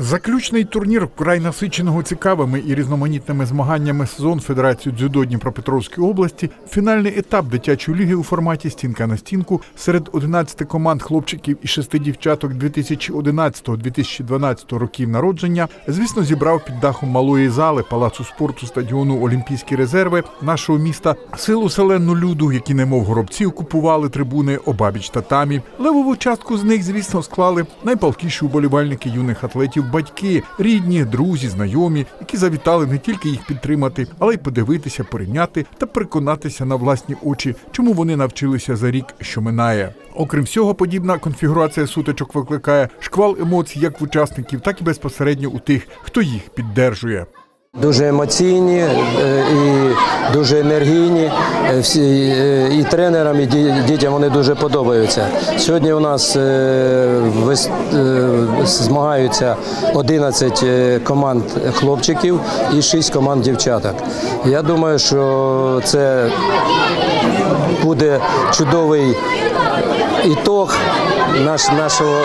Заключний турнір вкрай насиченого цікавими і різноманітними змаганнями сезон Федерації дзюдо Дніпропетровської області. Фінальний етап дитячої ліги у форматі стінка на стінку серед 11 команд хлопчиків і 6 дівчаток 2011-2012 років народження. Звісно, зібрав під дахом малої зали палацу спорту стадіону Олімпійські резерви нашого міста силу селену люду, які немов горобці окупували трибуни обабіч татамі. Левову частку з них, звісно, склали найпалкіші уболівальники юних атлетів, батьки, рідні, друзі, знайомі, які завітали не тільки їх підтримати, але й подивитися, порівняти та переконатися на власні очі, чому вони навчилися за рік, що минає. Окрім всього, подібна конфігурація сутичок викликає шквал емоцій як в учасників, так і безпосередньо у тих, хто їх піддержує. Дуже емоційні е, і дуже енергійні. Е, е, і тренерам, і дітям вони дуже подобаються. Сьогодні у нас змагаються 11 е, команд хлопчиків і 6 команд дівчаток. Я думаю, що це буде чудовий ітог нашого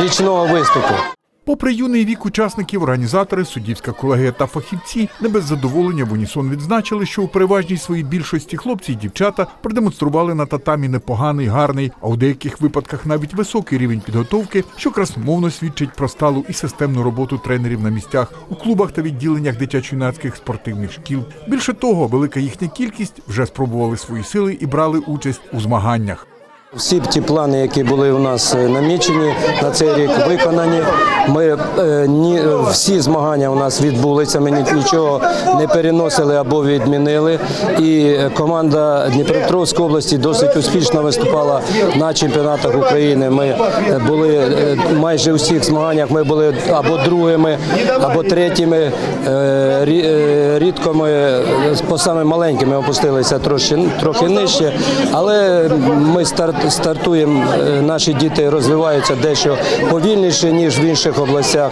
річного виступу. Попри юний вік учасників, організатори, суддівська колегія та фахівці не без задоволення в унісон відзначили, що у переважній своїй більшості хлопці і дівчата продемонстрували на татамі непоганий, гарний, а у деяких випадках навіть високий рівень підготовки, що красномовно свідчить про сталу і системну роботу тренерів на місцях у клубах та відділеннях дитячо-юнацьких спортивних шкіл. Більше того, велика їхня кількість вже спробували свої сили і брали участь у змаганнях. Всі ті плани, які були у нас е, намічені на цей рік, виконані. Ми е, ні, всі змагання у нас відбулися. Ми ні- нічого не переносили або відмінили. І е, команда Дніпропетровської області досить успішно виступала на чемпіонатах України. Ми е, були е, майже у всіх змаганнях. Ми були або другими, або третіми. Рі- Рідко ми по самим маленьким опустилися трошки, трохи нижче, але ми старт, стартуємо. е, Наші діти розвиваються дещо повільніше ніж в інших областях,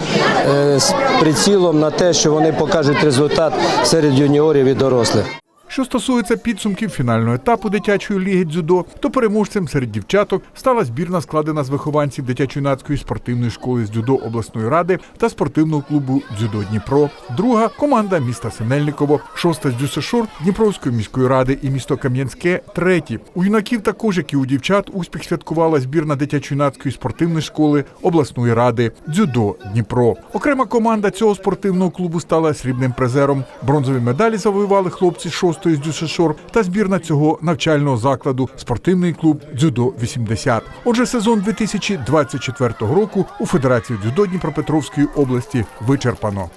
е, з прицілом на те, що вони покажуть результат серед юніорів і дорослих. Що стосується підсумків фінального етапу дитячої ліги дзюдо, то переможцем серед дівчаток стала збірна, складена з вихованців дитячо-юнацької спортивної школи з дзюдо обласної ради та спортивного клубу Дзюдо Дніпро. Друга команда міста Синельниково, шоста з Дюсешор Дніпровської міської ради і місто Кам'янське. Треті у юнаків також, як і у дівчат, успіх святкувала збірна дитячо-юнацької спортивної школи обласної ради Дзюдо Дніпро. Окрема команда цього спортивного клубу стала срібним призером. Бронзові медалі завоювали хлопці шостої з Дюшешор та збірна цього навчального закладу спортивний клуб Дзюдо 80. Отже, сезон 2024 року у Федерації дзюдо Дніпропетровської області вичерпано.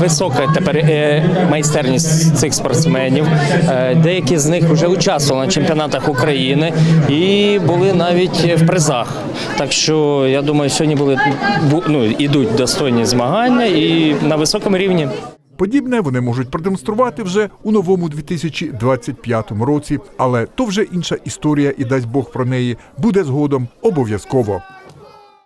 Висока тепер е, майстерність цих спортсменів. Е, Деякі з них вже участвували на чемпіонатах України і були навіть в призах. Так що я думаю, сьогодні були ну, ідуть достойні змагання і на високому рівні. Подібне вони можуть продемонструвати вже у новому 2025 році, але то вже інша історія, і дасть Бог про неї буде згодом обов'язково.